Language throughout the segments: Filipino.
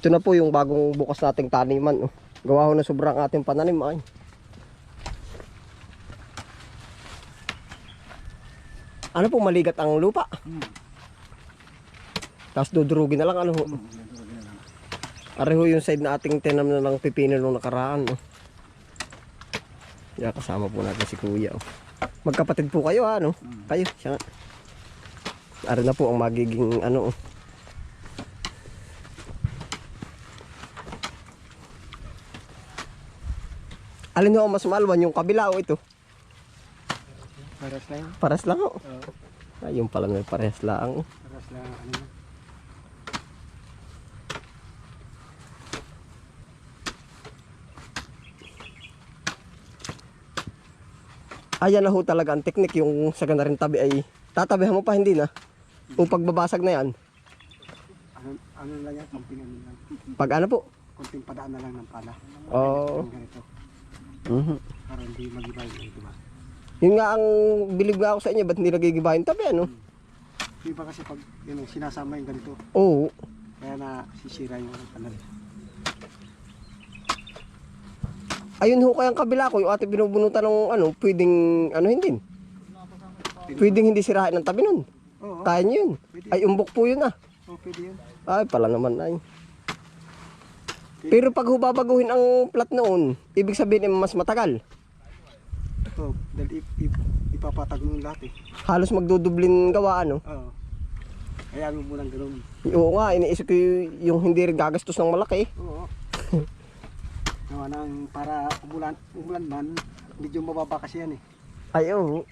Ito na po yung bagong bukas nating taniman. Oh. Gawa ho na sobrang ating pananim ay. Ano po maligat ang lupa? Hmm. Tapos dudurugin na lang ano ho. Areho yung side na ating tinam na ng pipino nung nakaraan. Oh. Yeah, kasama po natin si kuya. Oh. Magkapatid po kayo ha, no? Kayo, siya. Are na po ang magiging ano. oh. Alin ang mas malwan yung kabila o ito? Paras lang. Pares lang ho. Oo. Ayun pala may pares lang. Paras lang. Ano na. Ayan na ho talaga ang teknik yung sa ganda rin tabi ay tatabihan mo pa hindi na. O pagbabasag na yan. Ano, ano lang yan, konting ano lang. Pag ano po? Konting padaan na lang ng pala. Oo. Yung ganito. Mhm. Para hindi mag-iba yung di ba? Yun nga ang bilib nga ako sa inyo, ba't hindi nagigibahin tabi ano? Di ba kasi pag yun, sinasama yung ganito, Oo. kaya na sisira yung kanal. Ayun ho kayang kabila ko, yung ate binubunutan ng ano, pwedeng ano hindi. Pwedeng hindi sirahin ng tabi nun. Oo, Kaya nyo yun. Ay umbok po yun ah. oh, pwede yun. Ay pala naman ay. Pero pag hubabaguhin ang plat noon, ibig sabihin ay mas matagal. Ito, dahil ip, ip, ipapatag mo lahat eh. Halos magdudublin gawa ano. Oo. Kaya mo munang ganun. Oo nga, iniisip ko yung hindi rin gagastos ng malaki. Oo. Gawa nang para umulan, umulan man, medyo mababa kasi yan eh. Ay oo.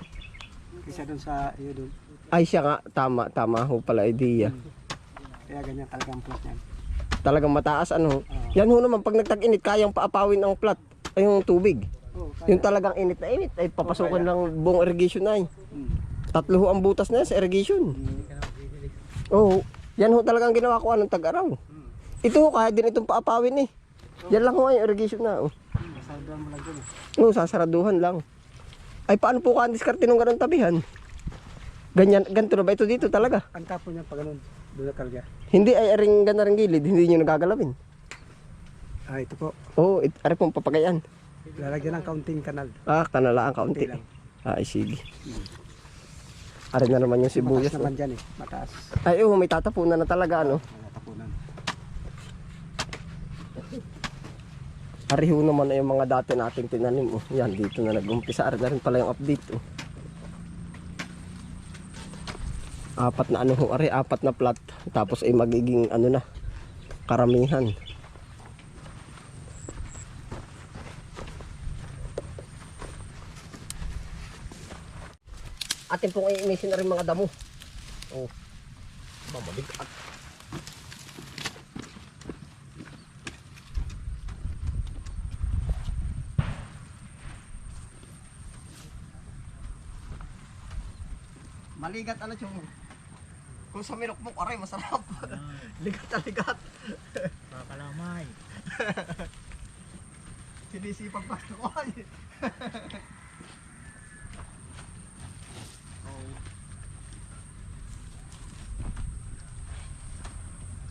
Kaysa doon sa iyo doon. Ay siya nga, tama, tama ho pala idea. Kaya ganyan talaga ang plus niyan. Talagang mataas ano. Oo. Yan ho naman, pag nagtag-init, kayang paapawin ang plat. Ay yung tubig. Kaya. Yung talagang init na init, ay papasukin lang buong irrigation na ay. Hmm. Tatlo ho ang butas na yan sa irrigation. Hmm. Oo. Yan ho talagang ginawa ko anong tag-araw. Ito ho, kaya din itong paapawin eh. Yan lang ho ay irrigation na. Oh. Masaldoan mo lang dyan eh. Oo, sasaraduhan lang. Ay paano po ka ang diskarte nung ganun tabihan? Ganyan, ganito na ba ito dito talaga? Ang tapo niya pa ganun. Doon na talaga. Hindi ay aring gana ring gilid, hindi nyo nagagalawin. Ah, ito po. Oo, it, ari pong papagayan. Lalagyan ng kaunting kanal. Ah, kanala ang kaunti. Lang. Ah, ay sige. Ari na naman yung sibuyas. Mataas naman dyan eh. Mataas. Ay, oo, may tatapunan na talaga, ano. Mga tapunan. Ari ho naman ay yung mga dati nating tinanim. Oh. Yan, dito na nag-umpisa. Ari na rin pala yung update. Oh. Apat na ano ho, ari, apat na plat. Tapos ay magiging ano na, karamihan. Atin pong iinisin na rin mga damo. Oh. Mamabigat. Maligat ano yung kung sa minukmok aray masarap. ligat na ligat. Kakalamay. Sinisipag pa ko ay.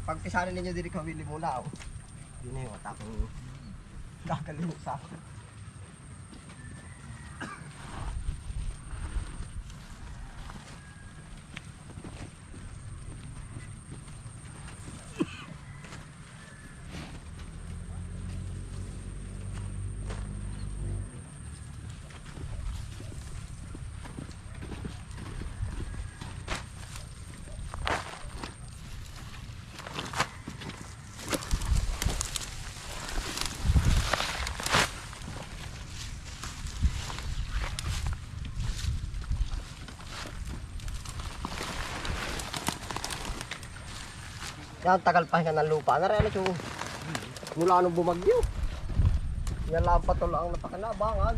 Pagpisanin ninyo diri kawili mula oh. Yun yung takong gagaling Yan, tagal pahinga ng lupa. Nareala yung mula nung bumagyo. Yan lang pa tolo ang napakanabangan.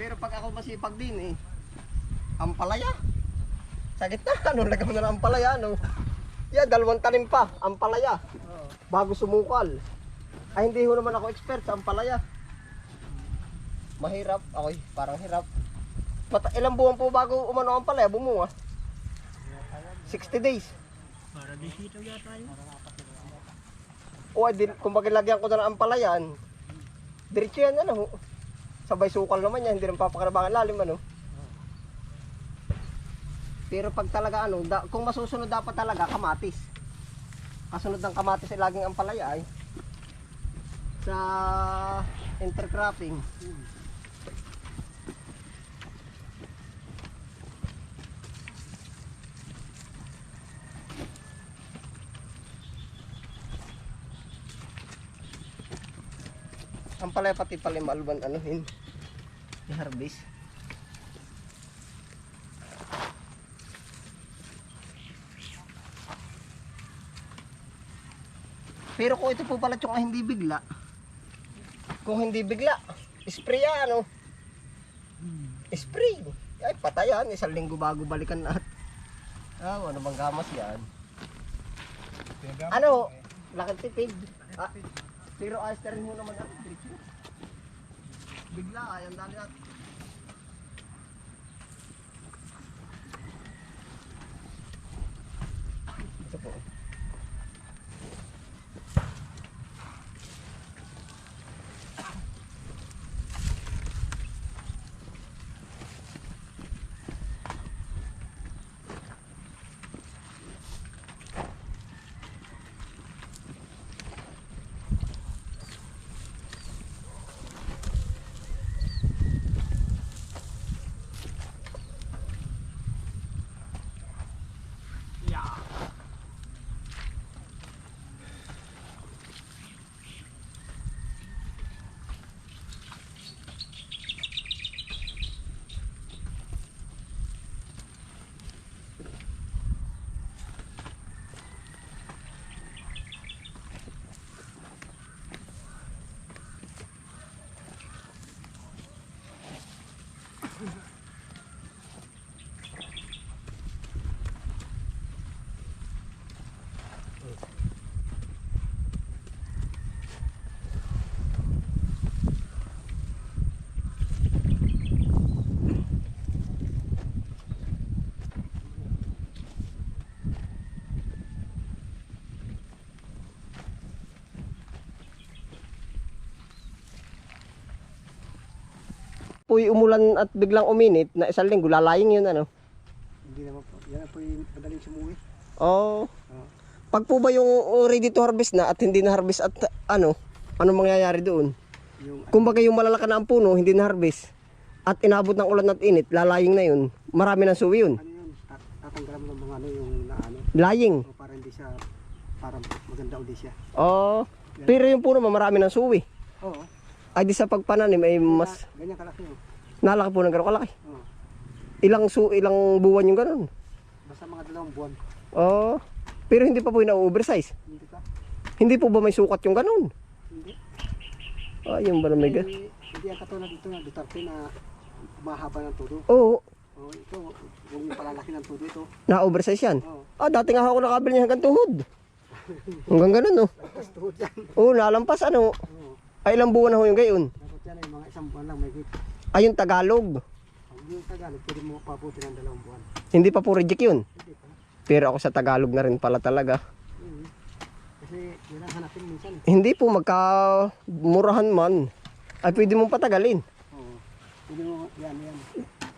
Pero pag ako masipag din eh, ang palaya. Sa gitna, ano, lagyan mo na ang palaya, no? Yan, dalawang tanim pa, ang palaya. Bago sumukal. Ay, hindi ho naman ako expert sa ampalaya. Mahirap. Ako'y parang hirap. Mata ilang buwan po bago umano ang palaya, bumunga? 60 days. Para di sitaw yata yun. O, ay, din, kung lagyan ko na ang palayan, diretso yan, ano, sabay sukal naman yan, hindi rin papakarabangan lalim, ano. Pero pag talaga, ano, da, kung masusunod dapat talaga, kamatis. Kasunod ng kamatis ay laging ang palaya ay sa intercropping. Ang palaya pati palimalban anuhin. I-harvest. Pero kung ito po pala yung hindi bigla, kung hindi bigla, spray ano? Spray. Ay, patayan. Isang linggo bago balikan na. Ah, ano bang gamas yan? Ano? Lakad tipid. Ah, na rin mo naman ako. Diretso. Bigla, ayan dali at. Ito po. Puy umulan at biglang uminit na isang linggo lalaying yun ano. Hindi naman po. Yan po yung madaling sumuwi. Oh. Oo. Pag po ba yung ready to harvest na at hindi na harvest at ano, ano mangyayari doon? Yung Kumbaga yung malalaka na ang puno, hindi na harvest at inabot ng ulan at init, lalaying na yun. Marami ng suwi yun. ano yun, tat- tatanggalan mo ng mga ano yung na ano. Laying. O para hindi siya, para maganda uli siya. Oh. Pero yung puno marami ng suwi. Oo. Ay di sa pagpananim ay mas Ganyan kalaki oh. nalaki po ng gano'ng kalaki. Oo. Ilang su ilang buwan yung ganun. Basta mga dalawang buwan. Oh. Pero hindi pa po yung oversize Hindi pa. Hindi po ba may sukat yung ganun? Hindi. Ayun ba na may ga- Hindi, ang katulad dito na Duterte na mahaba ng tudo. Oo. Oh, ito, yung palalaki ng tudo ito. Na-oversize yan. Oo. Ah, dati nga ako nakabili niya hanggang tuhod. Hanggang ganun, no? Tapos tuhod yan. Oo, nalampas, ano? Oo. Ay, ilang buwan na ho yung gayon. Dapat yan ay mga isang buwan lang may git. Ay, yung Tagalog. Pag yung Tagalog, pwede mo pabuti ng dalawang buwan. Hindi pa po reject yun. Hindi pa. Pero ako sa Tagalog na rin pala talaga. Mhm. Kasi yun ang hanapin minsan. Hindi po magkamurahan man. Ay, pwede mong patagalin. Oo. Pwede mo, yan, yan.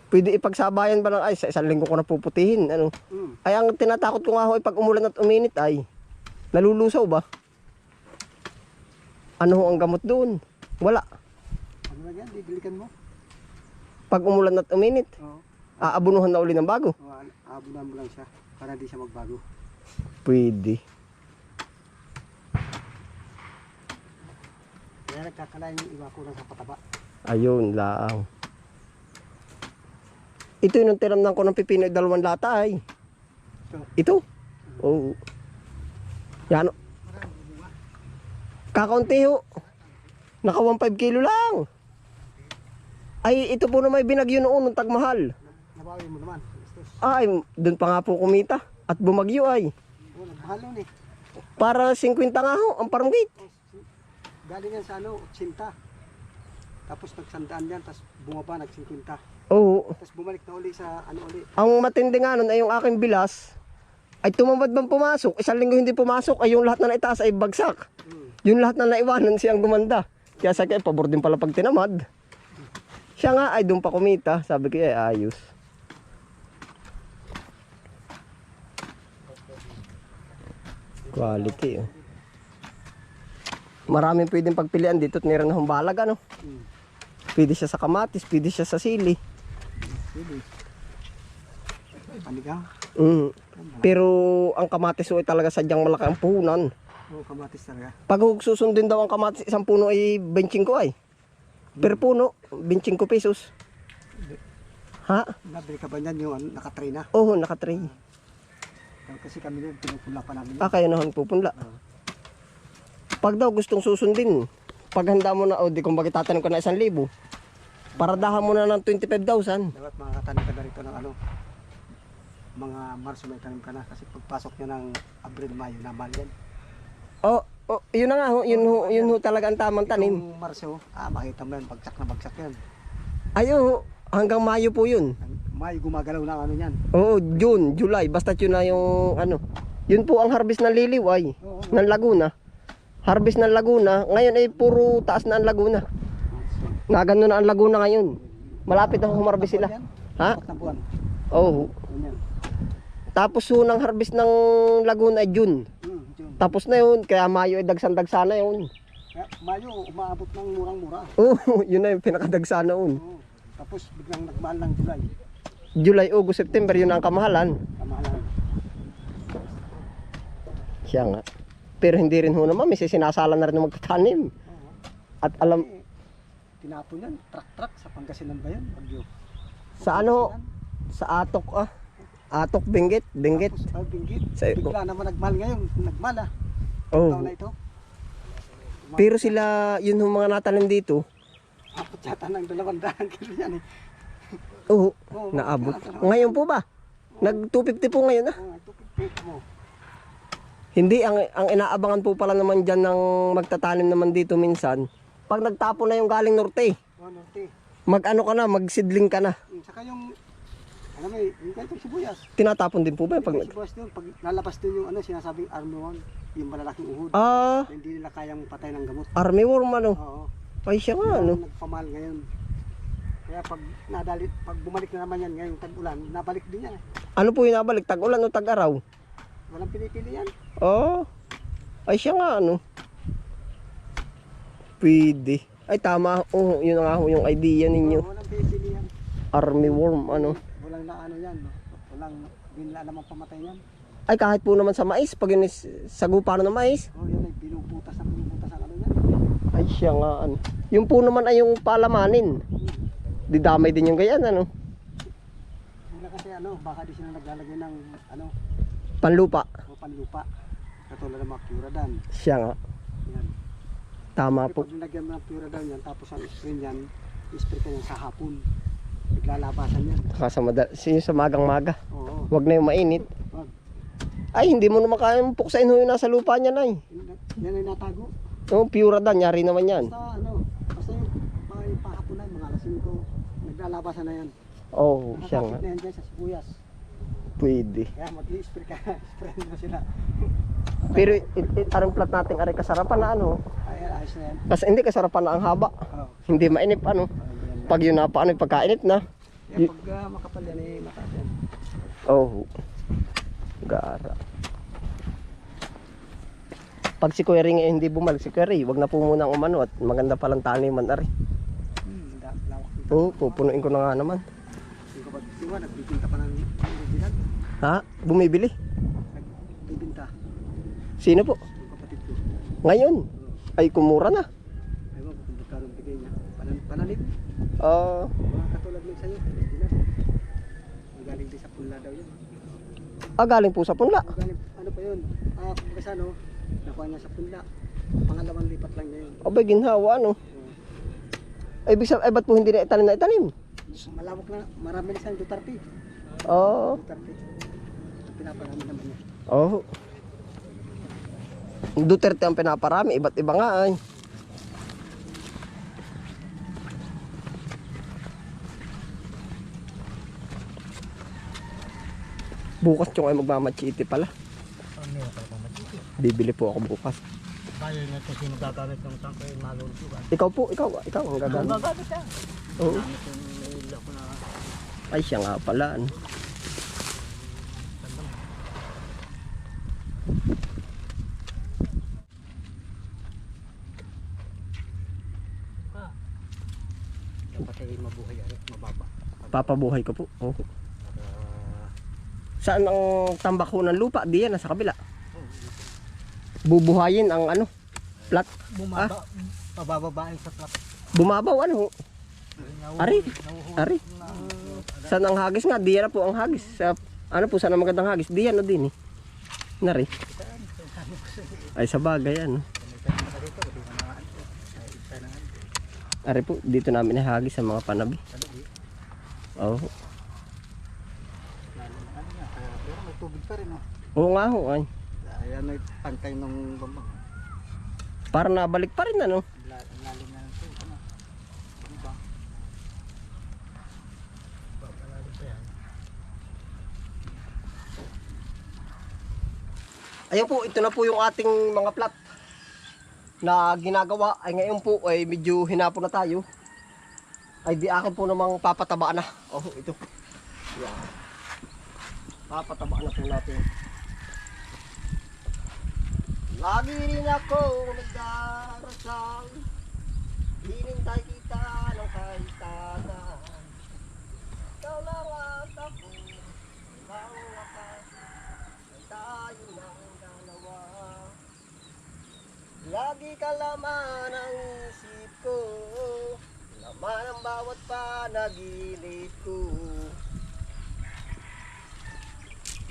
Pwede ipagsabayan ba ng ay, sa isang linggo ko na puputihin. Ano? Mm. Ay, ang tinatakot ko nga ho ay pag umulan at uminit ay, nalulusaw ba? Ano ho ang gamot doon? Wala. Ano na yan, didilikan mo. Pag umulan at uminit, Oo. aabunuhan na uli ng bago. O, abunan mo lang siya para hindi siya magbago. Pwede. Kaya nagkakalain yung iba ko lang sa pataba. Ayun, laang. Ito yung tiramnan ko ng pipino dalawang lata ay. Ito? Oo. Yan. Kakaunti ho. Naka 1.5 kilo lang. Ay, ito po na may binagyo noon ng tagmahal. Nabawi mo naman. Ay, doon pa nga po kumita. At bumagyo ay. Oo, nagmahal nun eh. Para 50 nga ho, ang farm gate. O, si- Galing yan sa ano, 80. Tapos nagsandaan yan, tapos bumaba, nag-50. Oo. Tapos bumalik na uli sa ano uli. Ang matindi nga nun ay yung aking bilas ay tumamad bang pumasok. Isang linggo hindi pumasok ay yung lahat na naitaas ay bagsak. Hmm. Yung lahat na naiwanan siyang gumanda. Kaya sa kaya pabor din pala pag tinamad. Siya nga ay doon pa kumita. Sabi ko ay ayos. Quality oh. Maraming pwedeng pagpilian dito at nira na humbalag ano. Pwede siya sa kamatis, pwede siya sa sili. Mm. Pero ang kamatis ay talaga sadyang malaki ang puhunan. Oo, kamatis talaga. Pag susundin daw ang kamatis, isang puno ay 25 ay. Per puno, 25 pesos. Ha? Nabili ka ba niyan yung nakatray na? Oo, naka-tray. Kasi kami din, pinupula pa namin. Ah, kayo naman pupunla. Pag daw gustong susundin, pag handa mo na, o di kung bakit tatanong ka na isang libo, paradahan mo na ng 25,000. Dapat makakatanim ka na rito ng ano, mga Marso may tanim ka na kasi pagpasok niya ng Abril, Mayo, namal yan. Oh, oh, yun na nga, ho, yun, ho, yun ho talaga ang tamang tanim. Yung Marso, ah, makita mo yan, bagsak na bagsak yan. Ayo, hanggang Mayo po yun. Mayo gumagalaw na ano yan. Oo, June, July, basta yun na yung ano. Yun po ang harvest ng liliw ay, Oo. ng Laguna. Harvest ng Laguna, ngayon ay puro taas na ang Laguna. Nagano na ang Laguna ngayon. Malapit na humarbis sila. Ha? apat na buwan. Oo. Yan yan. Tapos unang harvest ng Laguna ay June. June. Tapos na yun, kaya Mayo ay dagsan-dagsa na yun. Mayo, umaabot ng murang-mura. Oo, yun na yung pinakadagsa na yun. Oo. Tapos biglang nagmahal ng July. July, August, September, yun ang kamahalan. Kamahalan. Siya nga. Pero hindi rin ho naman, may sinasala na rin ng magtatanim. Oo. At alam, Eh, tinapon yan, truck-truck sa Pangasinan ba yan? Bagyo. Sa ano? sa atok ah. Atok, binggit, binggit. Tapos, ah, binggit. Sa- Bigla naman nagmahal ngayon. Nagmahal ah. Oh. Na ito. Pero sila, yun yung mga natanim dito, Abot yata ng dalawang daan kilo yan eh. oo, Oo, naabot. Ngayon po ba? Nag 250 po ngayon ah. Ito pipit mo. Hindi, ang, ang inaabangan po pala naman dyan ng magtatanim naman dito minsan, pag nagtapo na yung galing norte, Oo, norte. mag ano ka na, magsidling ka na. Mm, Saka yung, alam mo yung ganitong sibuyas. Tinatapon din po ba? yun Pag, Yung sibuyas doon, pag lalabas doon yung ano, sinasabing army one, yung malalaking uhod. ah, Hindi nila kayang patay ng gamot. army worm ano. Oo. Ay siya nga ano. Nagpamahal ngayon. Kaya pag nadali, pag bumalik na naman yan ngayong tag-ulan, nabalik din yan. Ano po yung nabalik? Tag-ulan o tag-araw? Walang pinipili yan. Oh, ay siya nga ano. Pwede. Ay tama, oh, yun na nga ho yung idea ninyo. Oo, walang pinipili yan. Army worm, ano. Walang na ano yan. Walang, hindi nila alam ang pamatay yan. Ay kahit po naman sa mais, pag yun is sagupa ng mais. Oh, yan ay binubutas ang binubutas ang ano yan. Ay siya nga ano. Yung po naman ay yung palamanin. Didamay din yung ganyan ano. Sila kasi ano, baka di sila naglalagay ng ano, Panlupa. o panlupa. Katulad ng mga puradan. Siya nga. Yan. Tama Kasi po. pag nilagyan mo ng puradan yan, tapos ang spray yan, spray ka yan sa hapon. Naglalabasan yan. Kasama sa magang maga. Oo. Huwag na yung mainit. Wag. Ay, hindi mo naman kayang puksain ho yung nasa lupa niya na Yan ay natago. Oh, pure dan, yari naman yan. Basta ano, basta yung mga yung pahapunan, mga alas 5, naglalabasan na yan. Oh, siya nga. Nakakapit na yan dyan sa sibuyas. Pwede. Kaya mag-i-spray ka, spray mo sila. Pero it, it, arang plat natin aray kasarapan na ano. Ay, ayos na yan. Kasi hindi kasarapan na ang haba. Oo. Hindi mainip ano. Pag yun na paano pagkainit na. Kaya pag uh, makapal yan, eh, yan. Oh. Gara. Pag si Kuya Ring eh, hindi bumalik si Kuya Ring, wag na po muna ang umano at maganda palang taniman ari. Hmm, da- lawak dito. Oo, pupunuin ko na nga naman. Yung kapag diwa, nagbibinta pa ng bibilan. Ha? Bumibili? Nagbibinta. Sino po? Yung kapatid ko. Ngayon? Ay, kumura na. Ko kung magkano ang bigay niya. Panan pananim. Ah, Mga katulad ng sa'yo. Magaling din sa punla daw yun. ah, galing po sa punla. Magaling, ano pa yun? Ah, kung kasi ano, nakuha niya sa punla. Pangalawang lipat lang niya yun. Abay, ginhawa ano. Ay, ibig sabihin, ay, ba't po hindi na itanim na itanim? Malawak na, marami na siyang Duterte. Oo. Duterte. Pinaparami naman niya. Oh. Duterte ang pinaparami, iba't iba nga ay. Bukas yung ay magmamachiti pala. Matiti. Bibili po ako bukas. Kaya na ito sino gagamit ng tangko yung malulutuan. Ikaw po, ikaw, ikaw ang Ang gagamit. gagamit siya. Oo. Ay, siya nga pala. Ano. ano, mababa. Papabuhay ko po. Oo. Uh, Saan ang tambak ho ng lupa? Di yan, nasa kabila. Bubuhayin ang ano, plat. bumaba, pabababain sa plot. Bumabaw, ano ho. Ari, ari. na, Saan ang hagis nga? Di yan na po ang hagis. Sa, ano po, saan ang magandang hagis? Di yan o din eh. Nari. Ay, sa bagay ano. Ari po, dito namin nahagis sa mga panabi. Oo. Pero may tubig pa rin oh. Oo nga ho, ay. Ayan may pantay ng bambang. Para nabalik pa rin ano. La- Lalim na ng tubig. Ano? Ano ba? Ayun po, ito na po yung ating mga plat na ginagawa. Ay ngayon po ay medyo hinapon na tayo. Ay di akin po namang papataba na. Oh, ito. Yan. Papataba na natin. Lagi rin ako nagdarasal. Hinintay kita ng kaitagan. Ikaw lang at ako. Ikaw wakas. Tayo ng dalawa Lagi ka laman ang isip ko Laman ang bawat panaginip ko Nanganan Nananan Nanananan Lagi rin ako nagdarasal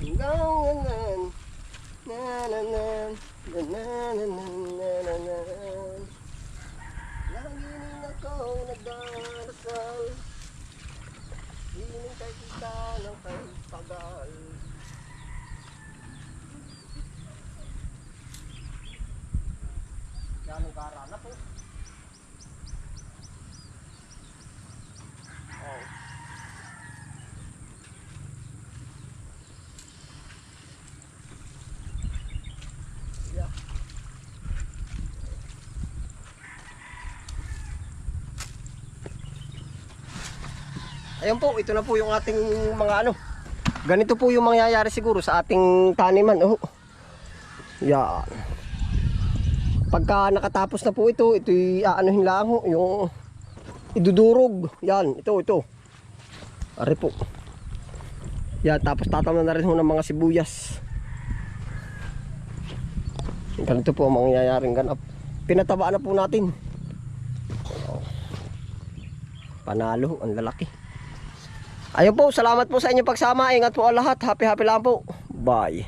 Hinintay kita ng kaipagal Ganong kara na po. Ayun po, ito na po yung ating mga ano. Ganito po yung mangyayari siguro sa ating taniman. Oh. Yan. Pagka nakatapos na po ito, ito aanuhin lang ho, yung idudurog. Yan, ito, ito. Ari po. Yan, tapos tatamnan na rin ho ng mga sibuyas. Ganito po ang mangyayaring ganap. Pinataba na po natin. Oh. Panalo, ang lalaki. Ayun po, salamat po sa inyong pagsama. Ingat po ang lahat. Happy happy lang po. Bye.